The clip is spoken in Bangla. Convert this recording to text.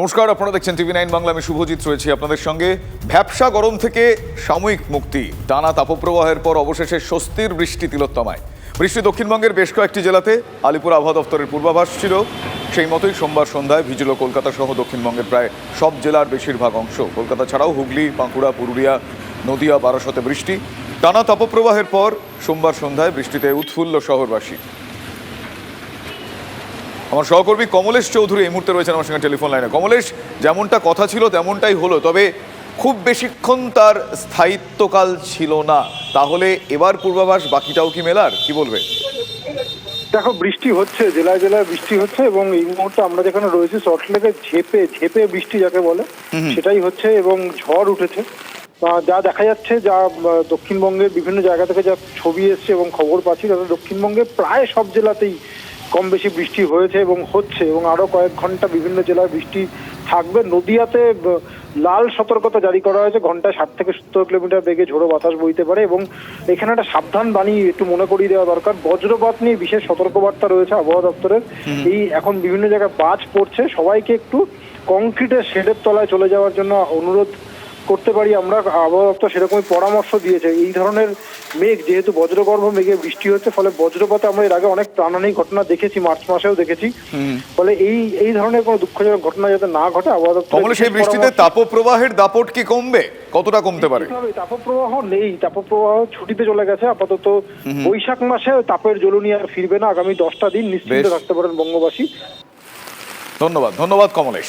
নমস্কার, আপনারা দেখছেন টিভি নাইন বাংলা, আমি শুভজিৎ রয়েছি আপনাদের সঙ্গে। ভ্যাবসা গরম থেকে সাময়িক মুক্তি, টানা তাপপ্রবাহের পর অবশেষে স্বস্তির বৃষ্টি তিলোত্তমায়। বৃষ্টি দক্ষিণবঙ্গের বেশ কয়েকটি জেলাতে, আলিপুর আবহাওয়া দপ্তরের পূর্বাভাস ছিল। সেই মতোই সোমবার সন্ধ্যায় ভিজিল কলকাতা সহ দক্ষিণবঙ্গের প্রায় সব জেলার বেশিরভাগ অংশ। কলকাতা ছাড়াও হুগলি, বাঁকুড়া, পুরুলিয়া, নদিয়া বারাসতে বৃষ্টি। টানা তাপপ্রবাহের পর সোমবার সন্ধ্যায় বৃষ্টিতে উৎফুল্ল শহরবাসী। আমার সহকর্মী কমলেশ চৌধুরী এই মুহূর্তে রয়েছেন আমার সঙ্গে টেলিফোন লাইনে। কমলেশ যেমনটা কথা ছিল তেমনটাই হলো। তবে খুব বেশিক্ষণ তার স্থায়িত্বকাল ছিল না। তাহলে এবার পূর্বাভাস বাকিটাও কি মেলার? কি বলবে? দেখো বৃষ্টি হচ্ছে জেলায় জেলায় বৃষ্টি হচ্ছে এবং এই মুহূর্তে আমরা যেখানে রয়েছি সল্টলেকে ঝেপে ঝেপে বৃষ্টি যাকে বলে সেটাই হচ্ছে এবং ঝড় উঠেছে। যা দেখা যাচ্ছে যা দক্ষিণবঙ্গের বিভিন্ন জায়গা থেকে যা ছবি এসছে এবং খবর পাচ্ছি তাতে দক্ষিণবঙ্গে প্রায় সব জেলাতেই কম বেশি বৃষ্টি হয়েছে এবং হচ্ছে এবং আরও কয়েক ঘণ্টা বিভিন্ন জেলায় বৃষ্টি থাকবে। নদিয়াতে লাল সতর্কতা জারি করা হয়েছে। ঘন্টায় ষাট থেকে সত্তর কিলোমিটার বেগে ঝোড়ো বাতাস বইতে পারে এবং এখানে একটা সাবধান বাণী একটু মনে করিয়ে দেওয়া দরকার। বজ্রপাত নিয়ে বিশেষ সতর্কবার্তা রয়েছে আবহাওয়া দপ্তরের। এই এখন বিভিন্ন জায়গায় বাজ পড়ছে। সবাইকে একটু কংক্রিটের শেডের তলায় চলে যাওয়ার জন্য অনুরোধ করতে পারি আমরা। আবহাওয়া দপ্তর সেরকমই পরামর্শ দিয়েছে। এই ধরনের মেঘ যেহেতু বজ্রগর্ভ মেঘে বৃষ্টি হচ্ছে ফলে বজ্রপাতে আমরা এর আগে অনেক প্রাণহানি ঘটনা দেখেছি মার্চ মাসেও দেখেছি। ফলে এই এই ধরনের কোনো দুঃখজনক ঘটনা যাতে না ঘটে আবহাওয়া এই বৃষ্টিতে তাপপ্রবাহের দাপট কি কমবে? কতটা কমতে পারে? তাপপ্রবাহ নেই। তাপপ্রবাহ ছুটিতে চলে গেছে আপাতত বৈশাখ মাসে তাপের জ্বলনি আর ফিরবে না। আগামী দশটা দিন নিশ্চিন্ত। থাকতে পারেন বঙ্গবাসী। ধন্যবাদ ধন্যবাদ কমলেশ।